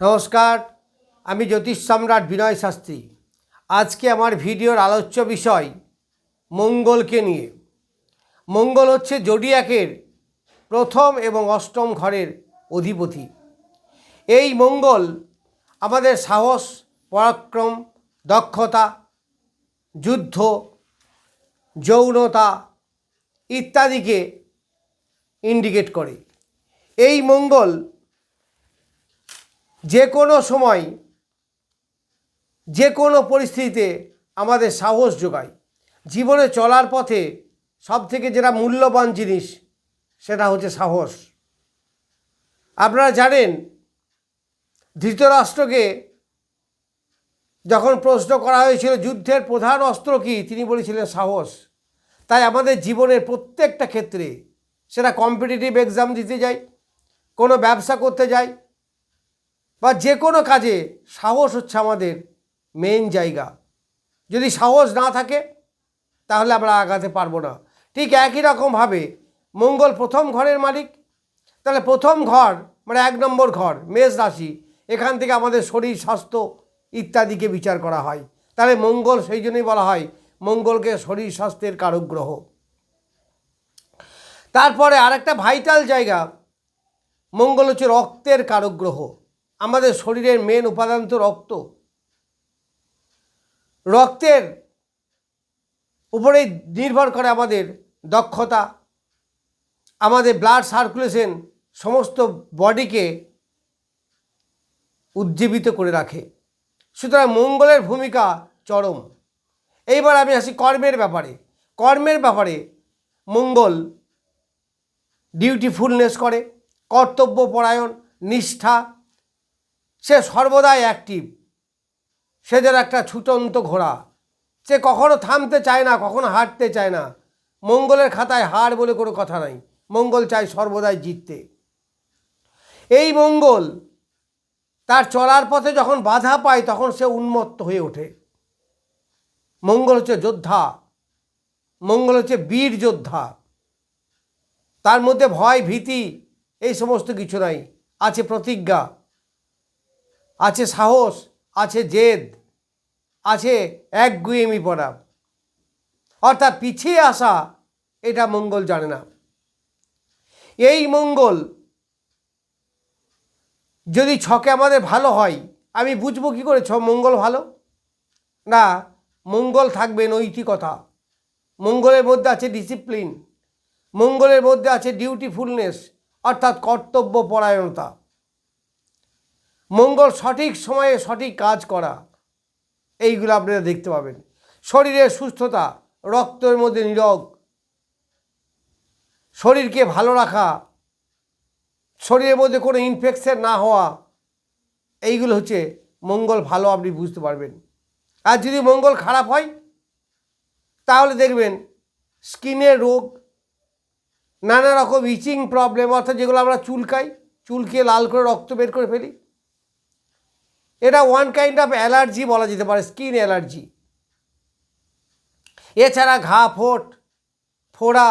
নমস্কার, আমি জ্যোতিষ সম্রাট বিনয় শাস্ত্রী। আজকে আমার ভিডিওর আলোচ্য বিষয় মঙ্গলকে নিয়ে। মঙ্গল হচ্ছে জোডিয়াকের প্রথম এবং অষ্টম ঘরের অধিপতি। এই মঙ্গল আমাদের সাহস, পরাক্রম, দক্ষতা, যুদ্ধ, যৌনতা ইত্যাদিকে ইন্ডিকেট করে। এই মঙ্গল যে কোনো সময়, যে কোনো পরিস্থিতিতে আমাদের সাহস যোগায়। জীবনে চলার পথে সবথেকে যেটা মূল্যবান জিনিস, সেটা হচ্ছে সাহস। আপনারা জানেন, ধৃতরাষ্ট্রকে যখন প্রশ্ন করা হয়েছিল, যুদ্ধের প্রধান অস্ত্র কী, তিনি বলেছিলেন সাহস। তাই আমাদের জীবনের প্রত্যেকটা ক্ষেত্রে সেটা কম্পিটিটিভ এক্সাম দিতে যাই, কোনো ব্যবসা করতে যাই বা যে কোনো কাজে সাহস হচ্ছে আমাদের মেন জায়গা। যদি সাহস না থাকে, তাহলে আমরা আগাতে পারব না। ঠিক একই রকমভাবে মঙ্গল প্রথম ঘরের মালিক, তাহলে প্রথম ঘর মানে এক নম্বর ঘর, মেষ রাশি, এখান থেকে আমাদের শরীর, স্বাস্থ্য ইত্যাদিকে বিচার করা হয়। তাহলে মঙ্গল সেই জন্যই বলা হয়, মঙ্গলকে শরীর স্বাস্থ্যের কারক গ্রহ তারপরে আরেকটা ভাইটাল জায়গা, মঙ্গল হচ্ছে রক্তের কারক গ্রহ আমাদের শরীরের মেন উপাদান তো রক্ত। রক্তের উপরেই নির্ভর করে আমাদের দক্ষতা, আমাদের ব্লাড সার্কুলেশন সমস্ত বডিকে উজ্জীবিত করে রাখে। সুতরাং মঙ্গলের ভূমিকা চরম। এইবার আমি আসি কর্মের ব্যাপারে। কর্মের ব্যাপারে মঙ্গল ডিউটিফুলনেস করে, কর্তব্যপরায়ণ, নিষ্ঠা সে সর্বদাই অ্যাক্টিভ সে যেন একটা ছুটন্ত ঘোড়া। সে কখনো থামতে চায় না, কখনো হাঁটতে চায় না। মঙ্গলের খাতায় হার বলে কোনো কথা নাই। মঙ্গল চায় সর্বদাই জিততে। এই মঙ্গল তার চলার পথে যখন বাধা পায়, তখন সে উন্মত্ত হয়ে ওঠে। মঙ্গল হচ্ছে যোদ্ধা। মঙ্গল হচ্ছে বীর যোদ্ধা। তার মধ্যে ভয়, ভীতি, এই সমস্ত কিছু নাই। আছে প্রতিজ্ঞা। আছে সাহস, আছে জেদ, আছে একগুয়েমি পড়া অর্থাৎ পিছিয়ে আসা, এটা মঙ্গল জানে না। এই মঙ্গল যদি ছকে আমাদের ভালো হয়, আমি বুঝব কী করে ছ মঙ্গল ভালো? না, মঙ্গল থাকবে নৈতিকতা। মঙ্গলের মধ্যে আছে ডিসিপ্লিন মঙ্গলের মধ্যে আছে ডিউটিফুলনেস অর্থাৎ কর্তব্য পরায়ণতা। মঙ্গল সঠিক সময়ে সঠিক কাজ করা। এইগুলো আপনারা দেখতে পাবেন। শরীরের সুস্থতা, রক্তের মধ্যে নিরোগ, শরীরকে ভালো রাখা, শরীরের মধ্যে কোনো ইনফেকশন না হওয়া, এইগুলো হচ্ছে মঙ্গল ভালো আপনি বুঝতে পারবেন। আর যদি মঙ্গল খারাপ হয়, তাহলে দেখবেন স্কিনের রোগ, নানা রকম ইচিং প্রবলেম অর্থাৎ যেগুলো আমরা চুলকাই, চুলকে লাল করে রক্ত বের করে ফেলি এটা ওয়ান কাইন্ড অফ অ্যালার্জি বলা যেতে পারে স্কিন অ্যালার্জি এছাড়া ঘা, ফোট, ফোড়া,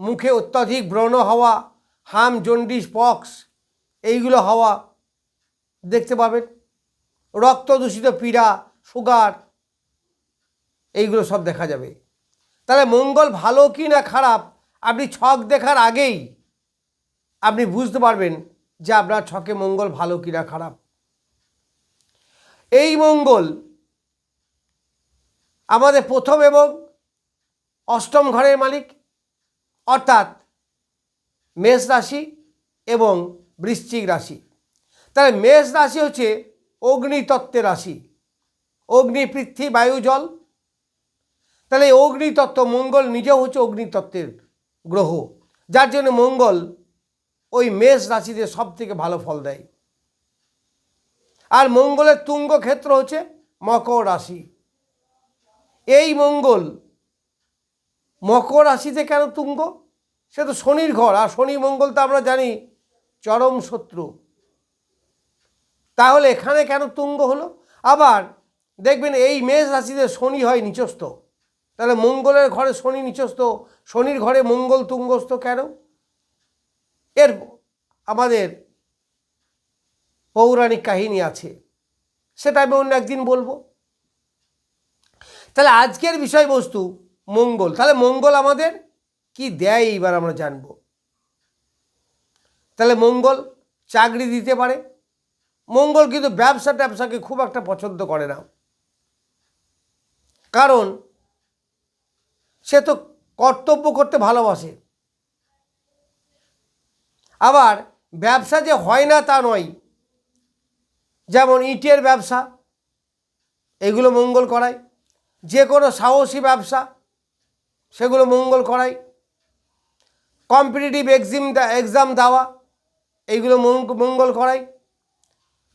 মুখে অত্যাধিক ব্রণ হওয়া, হাম, জন্ডিস, পক্স, এইগুলো হওয়া দেখতে পাবেন। রক্ত দূষিত পীড়া, সুগার, এইগুলো সব দেখা যাবে। তাহলে মঙ্গল ভালো কি না খারাপ, আপনি ছক দেখার আগেই আপনি বুঝতে পারবেন যে আপনার ছকে মঙ্গল ভালো কি না খারাপ। এই মঙ্গল আমাদের প্রথম এবং অষ্টম ঘরের মালিক, অর্থাৎ মেষ রাশি এবং বৃশ্চিক রাশি। তাহলে মেষ রাশি হচ্ছে অগ্নিতত্ত্বের রাশি। অগ্নি, পৃথ্বী, বায়ু, জল। তাহলে অগ্নিতত্ত্ব, মঙ্গল নিজেও হচ্ছে অগ্নিতত্ত্বের গ্রহ। যার জন্য মঙ্গল ওই মেষ রাশিতে সব থেকে ভালো ফল দেয়। আর মঙ্গলের তুঙ্গ ক্ষেত্র হচ্ছে মকর রাশি। এই মঙ্গল মকর রাশিতে কেন তুঙ্গ? সে তো শনির ঘর, আর শনি মঙ্গল তো আমরা জানি চরম শত্রু। তাহলে এখানে কেন তুঙ্গ হলো? আবার দেখবেন এই মেষ রাশিতে শনি হয় নিচস্থ। তাহলে মঙ্গলের ঘরে শনি নিচস্থ, শনির ঘরে মঙ্গল তুঙ্গস্থ কেন? এর আমাদের পৌরাণিক কাহিনী আছে। সেটা আমি অন্য একদিন বলব। তাহলে আজকের বিষয়বস্তু মঙ্গল। তাহলে মঙ্গল আমাদের কি দেয় এইবার আমরা জানব। তাহলে মঙ্গল চাকরি দিতে পারে। মঙ্গল কিন্তু ব্যবসা ট্যাবসাকে খুব একটা পছন্দ করে না। কারণ সে তো কর্তব্য করতে ভালোবাসে। আবার ব্যবসা যে হয় না তা নয় যেমন ইটের ব্যবসা, এগুলো মঙ্গল করায়। যে কোনো সাহসী ব্যবসা, সেগুলো মঙ্গল করায়। কম্পিটিটিভ এক্সাম এক্সাম দেওয়া এইগুলো মঙ্গ- মঙ্গল করায়।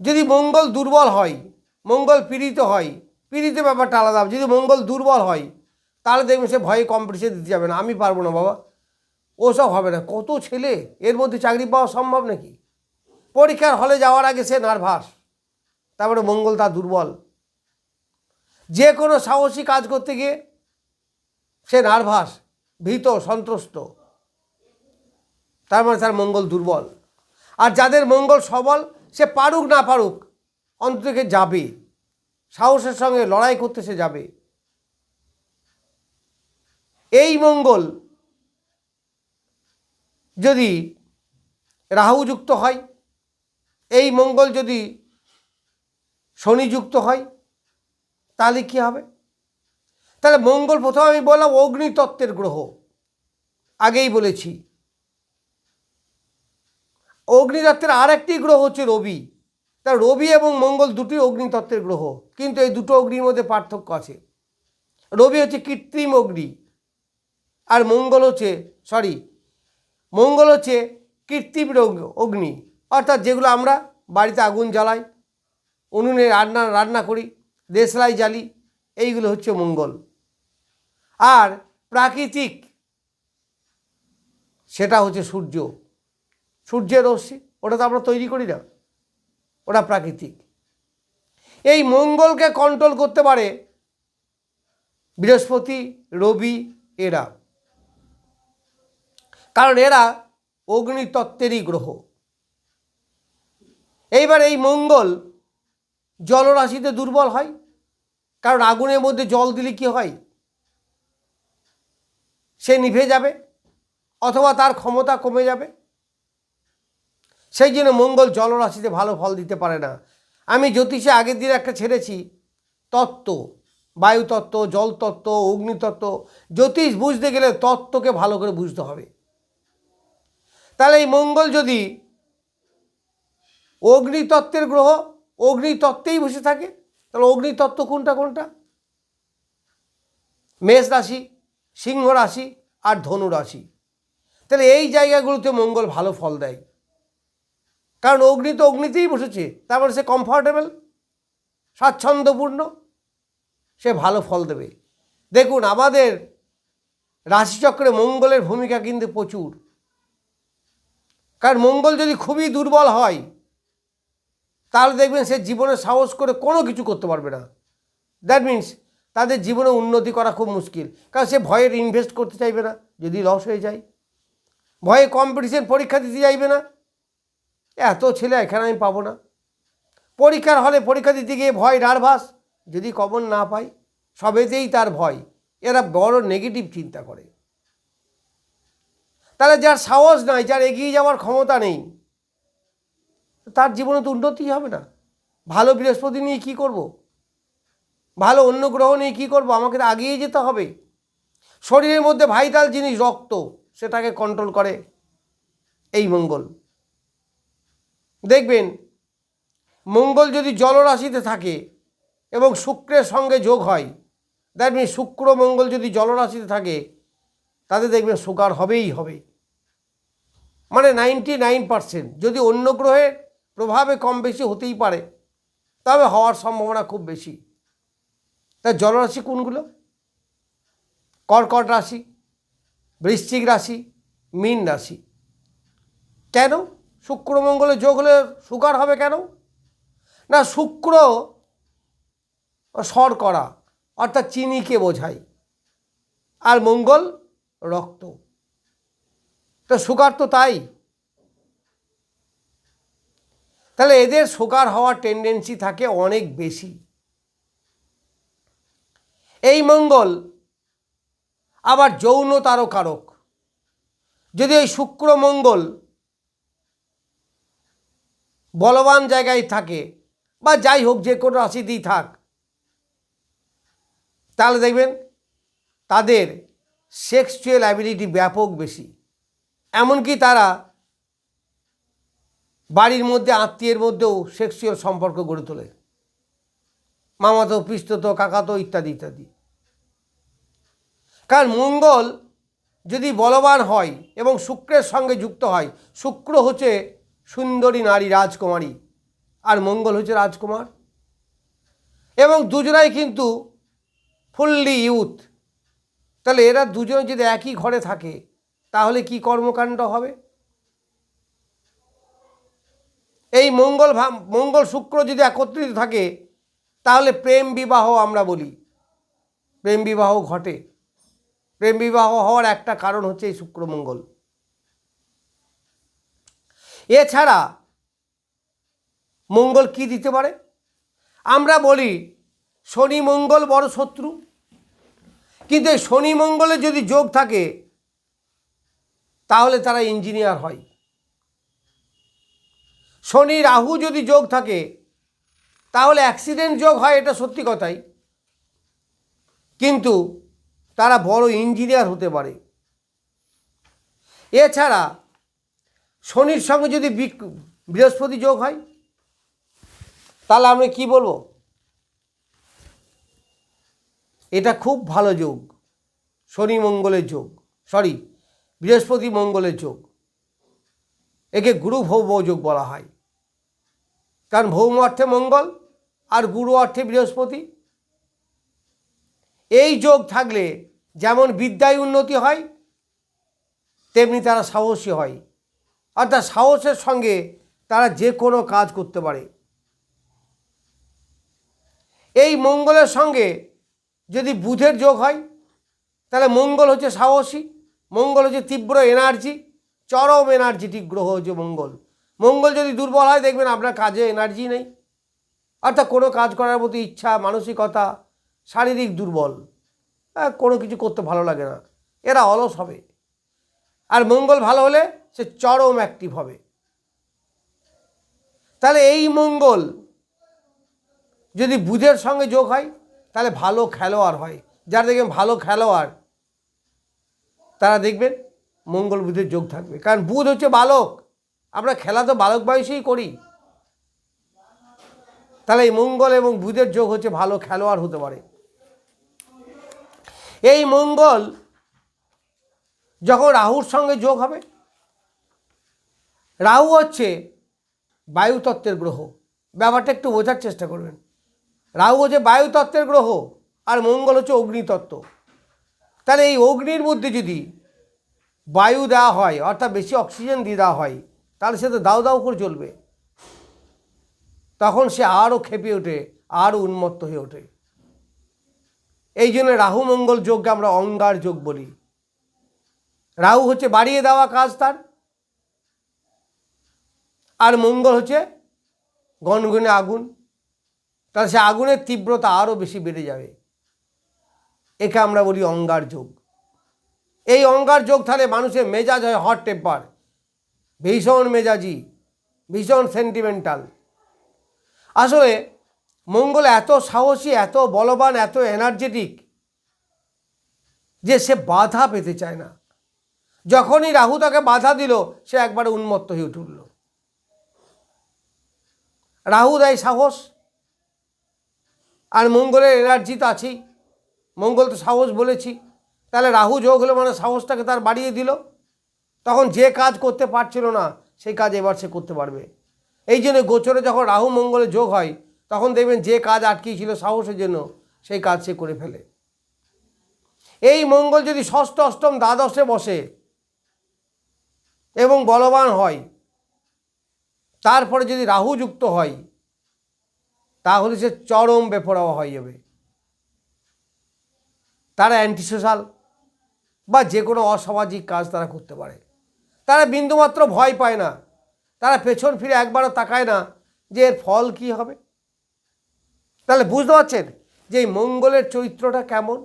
যদি মঙ্গল দুর্বল হয়, মঙ্গল পীড়িত হয় পীড়িত ব্যাপারটা আলাদা, যদি মঙ্গল দুর্বল হয়, তাহলে দেখবেন সে ভয়ে কম্পিটিশন দিতে যাবে না। আমি পারব না বাবা। ওসব হবে না। কত ছেলে? এর মধ্যে চাকরি পাওয়া সম্ভব নাকি? পরীক্ষার হলে যাওয়ার আগে সে নার্ভাস তারপরে মঙ্গল তার দুর্বল। যে কোনো সাহসী কাজ করতে গিয়ে সে নার্ভাস, ভীত সন্ত্রস্ত তার মানে তার মঙ্গল দুর্বল। আর যাদের মঙ্গল সবল, সে পারুক না পারুক, অন্তত থেকে যাবে। সাহসের সঙ্গে লড়াই করতে সে যাবে। এই মঙ্গল যদি রাহুযুক্ত হয়, এই মঙ্গল যদি শনিযুক্ত হয়, তাহলে কি হবে? তাহলে মঙ্গল প্রথমে আমি বললাম অগ্নিতত্ত্বের গ্রহ। আগেই বলেছি। অগ্নিতত্ত্বের আর একটি গ্রহ হচ্ছে রবি। তা রবি এবং মঙ্গল দুটি অগ্নিতত্ত্বের গ্রহ, কিন্তু এই দুটো অগ্নির মধ্যে পার্থক্য আছে। রবি হচ্ছে কৃত্রিম অগ্নি আর মঙ্গল হচ্ছে সরি মঙ্গল হচ্ছে কৃত্রিম অগ্নি। অর্থাৎ যেগুলো আমরা বাড়িতে আগুন জ্বালাই উনুনে রান্না রান্না করি, দেশলাই জ্বালি, এইগুলো হচ্ছে মঙ্গল। আর প্রাকৃতিক, সেটা হচ্ছে সূর্য। সূর্যের রশ্মি, ওটা তো আমরা তৈরি করি না। ওটা প্রাকৃতিক। এই মঙ্গলকে কন্ট্রোল করতে পারে বৃহস্পতি, রবি, এরা। কারণ এরা অগ্নিতত্ত্বেরই গ্রহ। এইবার এই মঙ্গল জলরাশিতে দুর্বল হয়, কারণ আগুনের মধ্যে জল দিলে কি হয়? সে নিভে যাবে, অথবা তার ক্ষমতা কমে যাবে। সেই জন্য মঙ্গল জলরাশিতে ভালো ফল দিতে পারে না। আমি জ্যোতিষে আগের দিন একটা ছেড়েছি, তত্ত্ব, বায়ুতত্ত্ব, জলতত্ত্ব, অগ্নিতত্ত্ব। জ্যোতিষ বুঝতে গেলে তত্ত্বকে ভালো করে বুঝতে হবে। তাহলে এই মঙ্গল যদি অগ্নিতত্ত্বের গ্রহ অগ্নিতত্ত্বেই বসে থাকে। তাহলে অগ্নিতত্ত্ব কোনটা কোনটা? মেষ রাশি, সিংহ রাশি আর ধনু রাশি। তাহলে এই জায়গাগুলোতে মঙ্গল ভালো ফল দেয়। কারণ অগ্নি তো অগ্নিতেই বসেছে তারপরে সে কমফর্টেবল স্বাচ্ছন্দ্যপূর্ণ, সে ভালো ফল দেবে। দেখুন, আমাদের রাশিচক্রে মঙ্গলের ভূমিকা কিন্তু প্রচুর। কারণ মঙ্গল যদি খুবই দুর্বল হয় তাহলে দেখবেন সে জীবনে সাহস করে কোনো কিছু করতে পারবে না। দ্যাট মিন্স তাদের জীবনে উন্নতি করা খুব মুশকিল। কারণ সে ভয়ের ইনভেস্ট করতে চাইবে না, যদি লস হয়ে যায়। ভয়ে কম্পিটিশন পরীক্ষা দিতে চাইবে না। এত ছেলে এখানে আমি পাবো না। পরীক্ষার হলে পরীক্ষা দিতে গিয়ে ভয় নার্ভাস যদি কমন না পাই, সবেতেই তার ভয়। এরা বড় নেগেটিভ চিন্তা করে। তাহলে যার সাহস নাই, যার এগিয়ে যাওয়ার ক্ষমতা নেই তার জীবনে তো উন্নতি হবে না। ভালো বৃহস্পতি নিয়ে কী করব। ভালো অন্য গ্রহ নিয়ে কী করব? আমাকে তো আগিয়ে যেতে হবে। শরীরের মধ্যে ভাইটাল জিনিস, রক্ত, সেটাকে কন্ট্রোল করে। এই মঙ্গল। দেখবেন, মঙ্গল যদি জলরাশিতে থাকে এবং শুক্রের সঙ্গে যোগ হয় দ্যাট মিন শুক্র মঙ্গল যদি জলরাশিতে থাকে, তাতে দেখবেন সুগার হবেই হবে। মানে নাইনটি নাইন পার্সেন্ট যদি অন্য গ্রহের প্রভাবে কম বেশি হতেই পারে, তবে হওয়ার সম্ভাবনা খুব বেশি। তা জলরাশি কোনগুলো? কর্কট রাশি, বৃশ্চিক রাশি, মীন রাশি। কেন? শুক্র মঙ্গলে যোগ হলে সুগার হবে কেন? না, শুক্র শর্করা অর্থাৎ চিনিকে বোঝায়, আর মঙ্গল রক্ত। তো সুগার তো তাই। তাহলে এদের সুগার হওয়ার টেন্ডেন্সি থাকে অনেক বেশি। এই মঙ্গল আবার যৌন তারকারক। যদি ওই শুক্র মঙ্গল বলবান জায়গায় থাকে বা যাই হোক যে কোনো রাশিতেই থাক, তাহলে দেখবেন তাদের সেক্সুয়াল অ্যাবিলিটি ব্যাপক বেশি। এমনকি তারা বাড়ির মধ্যে, আত্মীয়ের মধ্যেও সেক্সুয়াল সম্পর্ক গড়ে তোলে। মামাতো পিস্ততো কাকাতো ইত্যাদি ইত্যাদি। কারণ মঙ্গল যদি বলবান হয় এবং শুক্রের সঙ্গে যুক্ত হয়, শুক্র হচ্ছে সুন্দরী নারী, রাজকুমারী। আর মঙ্গল হচ্ছে রাজকুমার। এবং দুজনাই কিন্তু ফুললি ইউথ তাহলে এরা দুজন যদি একই ঘরে থাকে, তাহলে কি কর্মকাণ্ড হবে? এই মঙ্গল মঙ্গল শুক্র যদি একত্রিত থাকে, তাহলে প্রেম বিবাহ আমরা বলি। প্রেম বিবাহ ঘটে। প্রেম বিবাহ হওয়ার একটা কারণ হচ্ছে এই শুক্র মঙ্গল। এছাড়া মঙ্গল কি দিতে পারে? আমরা বলি শনি মঙ্গল বড় শত্রু। কিন্তু এই শনি মঙ্গলে যদি যোগ থাকে, তাহলে তারা ইঞ্জিনিয়ার হয়। শনি, রাহু যদি যোগ থাকে, তাহলে অ্যাক্সিডেন্ট যোগ হয়, এটা সত্যি কথাই। কিন্তু তারা বড় ইঞ্জিনিয়ার হতে পারে। এছাড়া শনির সঙ্গে যদি বৃহস্পতি যোগ হয়, তাহলে আমরা কি বলব? এটা খুব ভালো যোগ। শনি মঙ্গলের যোগ। সরি, বৃহস্পতি মঙ্গলের যোগ। একে গুরু ভৌম যোগ বলা হয়। কারণ ভৌম অর্থে মঙ্গল আর গুরু অর্থে বৃহস্পতি। এই যোগ থাকলে যেমন বিদ্যায় উন্নতি হয়, তেমনি তারা সাহসী হয়। অর্থাৎ সাহসের সঙ্গে তারা যে কোনো কাজ করতে পারে। এই মঙ্গলের সঙ্গে যদি বুধের যোগ হয়, তাহলে মঙ্গল হচ্ছে সাহসী, মঙ্গল হচ্ছে তীব্র এনার্জি চরম এনার্জেটিক গ্রহ হচ্ছে মঙ্গল। মঙ্গল যদি দুর্বল হয় দেখবেন আপনার কাজে এনার্জি নেই। অর্থাৎ কোনো কাজ করার মতো ইচ্ছা মানসিকতা শারীরিক দুর্বল আহ, কোনো কিছু করতে ভালো লাগে না। এরা অলস হবে। আর মঙ্গল ভালো হলে সে চরম অ্যাক্টিভ হবে। তাহলে এই মঙ্গল যদি বুধের সঙ্গে যোগ হয় তাহলে ভালো খেলোয়াড় হয়। যারা দেখবেন ভালো খেলোয়াড় তারা দেখবেন মঙ্গল বুধের যোগ থাকবে। কারণ বুধ হচ্ছে বালক। আমরা খেলা তো বালক বয়সেই করি। তাহলে এই মঙ্গল এবং বুধের যোগ হচ্ছে ভালো খেলোয়াড় হতে পারে। এই মঙ্গল যখন রাহুর সঙ্গে যোগ হবে, রাহু হচ্ছে বায়ুতত্ত্বের গ্রহ। ব্যাপারটা একটু বোঝার চেষ্টা করবেন। রাহু হচ্ছে বায়ুতত্ত্বের গ্রহ আর মঙ্গল হচ্ছে অগ্নিতত্ত্ব। তাহলে এই অগ্নির মধ্যে যদি বায়ু দেওয়া হয়, অর্থাৎ বেশি অক্সিজেন দিয়ে দেওয়া হয় তাহলে সে তো দাউ দাউ করে চলবে। তখন সে আরও খেপে ওঠে, আরও উন্মত্ত হয়ে ওঠে। এই জন্য রাহু মঙ্গল যোগকে আমরা অঙ্গার যোগ বলি। রাহু হচ্ছে বাড়িয়ে দেওয়া কাজ তার। আর মঙ্গল হচ্ছে গনগনে আগুন। তাহলে সে আগুনের তীব্রতা আরও বেশি বেড়ে যাবে। একে আমরা বলি অঙ্গার যোগ। এই অঙ্গার যোগ তাহলে মানুষের মেজাজ হয় হট টেম্পার। ভীষণ মেজাজি, ভীষণ সেন্টিমেন্টাল আসলে মঙ্গল এত সাহসী, এত বলবান, এত এনার্জেটিক যে সে বাধা পেতে চায় না। যখনই রাহু তাকে বাধা দিল, সে একবারে উন্মত্ত হয়ে উঠল। রাহু দেয় সাহস আর মঙ্গলের এনার্জি তো আছেই মঙ্গল তো সাহস বলেছি। তাহলে রাহু যোগ হলো মানে সাহসটাকে তার বাড়িয়ে দিল। তখন যে কাজ করতে পারছিল না, সেই কাজ এবার সে করতে পারবে। এই জন্য গোচরে যখন রাহু মঙ্গলে যোগ হয়, তখন দেখবেন যে কাজ আটকিয়েছিল সাহসের জন্য, সেই কাজ সে করে ফেলে। এই মঙ্গল যদি ষষ্ঠ, অষ্টম, দ্বাদশে বসে এবং বলবান হয়, তারপরে যদি রাহু যুক্ত হয়, তাহলে সে চরম বেপরোয়া হয়ে যাবে। তারা অ্যান্টিসোশাল বা যে কোনো অসামাজিক কাজ তারা করতে পারে। তারা বিন্দুমাত্র ভয় পায় না। তারা পেছন ফিরে একবারও তাকায় না যে এর ফল কি হবে। তাহলে বুঝতে পারছেন যে এই মঙ্গলের চরিত্রটা কেমন?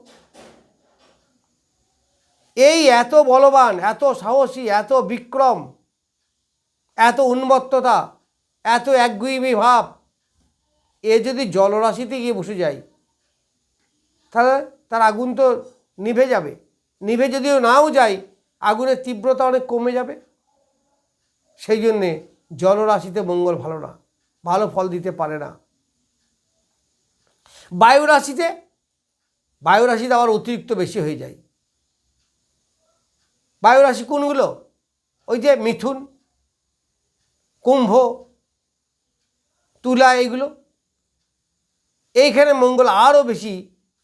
এই এত বলবান, এত সাহসী, এত বিক্রম, এত উন্মত্ততা, এত একগুইমি ভাব, এ যদি জলরাশিতে গিয়ে বসে যায়, তাহলে তার আগুন তো নিভে যাবে। নিভে যদিও নাও যায় আগুনের তীব্রতা অনেক কমে যাবে। সেই জন্যে জলরাশিতে মঙ্গল ভালো না, ভালো ফল দিতে পারে না। বায়ু রাশিতে বায়ু রাশিতে আবার অতিরিক্ত বেশি হয়ে যায়। বায়ু রাশি কোনগুলো? ওই যে মিথুন, কুম্ভ, তুলা এইগুলো। এইখানে মঙ্গল আরও বেশি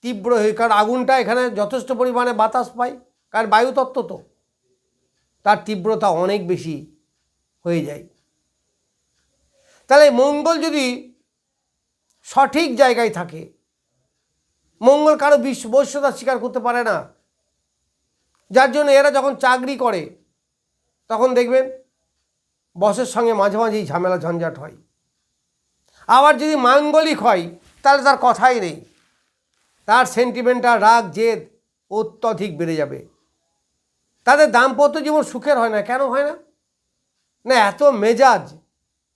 তীব্র হয়ে, কারণ আগুনটা এখানে যথেষ্ট পরিমাণে বাতাস পায়, কারণ বায়ুতত্ত্ব তো। তার তীব্রতা অনেক বেশি হয়ে যায়। তাহলে মঙ্গল যদি সঠিক জায়গায় থাকে, মঙ্গল কারও বৈশ্যতা স্বীকার করতে পারে না, যার জন্য এরা যখন চাকরি করে, তখন দেখবেন বসের সঙ্গে মাঝে মাঝেই ঝামেলা ঝঞ্ঝাট হয়। আবার যদি মাঙ্গলিক হয়, তাহলে তার কথাই নেই। তার সেন্টিমেন্টাল রাগ, জেদ অত্যধিক বেড়ে যাবে। তাদের দাম্পত্য জীবন সুখের হয় না, কেন হয় না? না, এত মেজাজ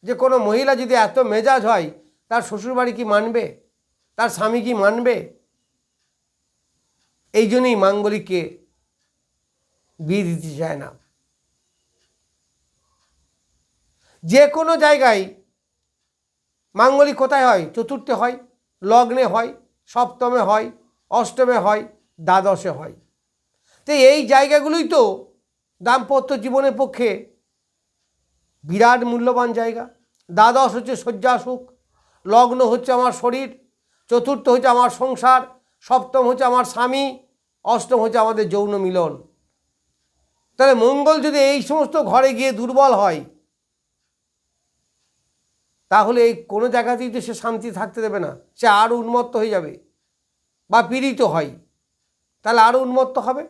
যে কোনো মহিলা যদি এত মেজাজ হয়, তার শ্বশুরবাড়ি কি মানবে? তার স্বামী কি মানবে? এই জন্যই মাঙ্গলিককে বিয়ে দিতে চায় না। যে কোনো জায়গায় মাঙ্গলিক কোথায় হয়? চতুর্থে হয়, লগ্নে হয়, সপ্তমে হয়, অষ্টমে হয়, দ্বাদশে হয়। তো এই জায়গাগুলোই তো দাম্পত্য জীবনের পক্ষে বিরাট মূল্যবান জায়গা। দ্বাদশ হচ্ছে শয্যাসুখ, লগ্ন হচ্ছে আমার শরীর, চতুর্থ হচ্ছে আমার সংসার, সপ্তম হচ্ছে আমার স্বামী, অষ্টম হচ্ছে আমাদের যৌন মিলন। তাহলে মঙ্গল যদি এই সমস্ত ঘরে গিয়ে দুর্বল হয়, তাহলে এই কোনো জায়গাতেই তো সে শান্তি থাকতে দেবে না। সে আরও উন্মত্ত হয়ে যাবে বা পীড়িত হয়। তাহলে আরও উন্মত্ত হবে।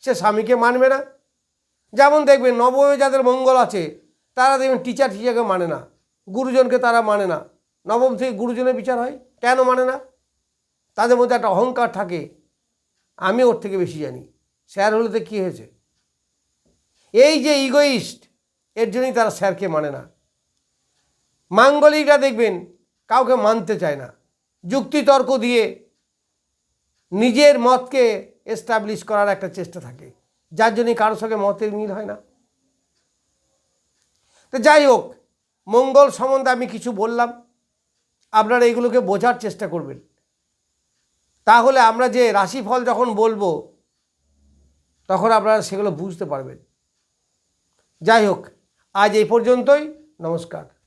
সে স্বামীকে মানবে না। যেমন দেখবেন নবমে যাদের মঙ্গল আছে, তারা দেখবেন টিচার টিচারকে মানে না। গুরুজনকে তারা মানে না। নবম থেকে গুরুজনের বিচার হয়, কেন মানে না? তাদের মধ্যে একটা অহংকার থাকে। আমি ওর থেকে বেশি জানি। স্যার হলে তো কী হয়েছে? এই যে ইগোইস্ট এর জন্যই তারা স্যারকে মানে না। মাঙ্গলিকরা দেখবেন কাউকে মানতে চায় না। যুক্তিতর্ক দিয়ে নিজের মতকে এস্টাবলিশ করার একটা চেষ্টা থাকে। যার জন্যই কারোর সঙ্গে মতের মিল হয় না। তো যাই হোক, মঙ্গল সম্বন্ধে আমি কিছু বললাম। আপনারা এগুলোকে বোঝার চেষ্টা করবেন। তাহলে আমরা যে রাশিফল যখন বলব, তখন আপনারা সেগুলো বুঝতে পারবেন। যাই হোক, আজ এই পর্যন্তই। নমস্কার।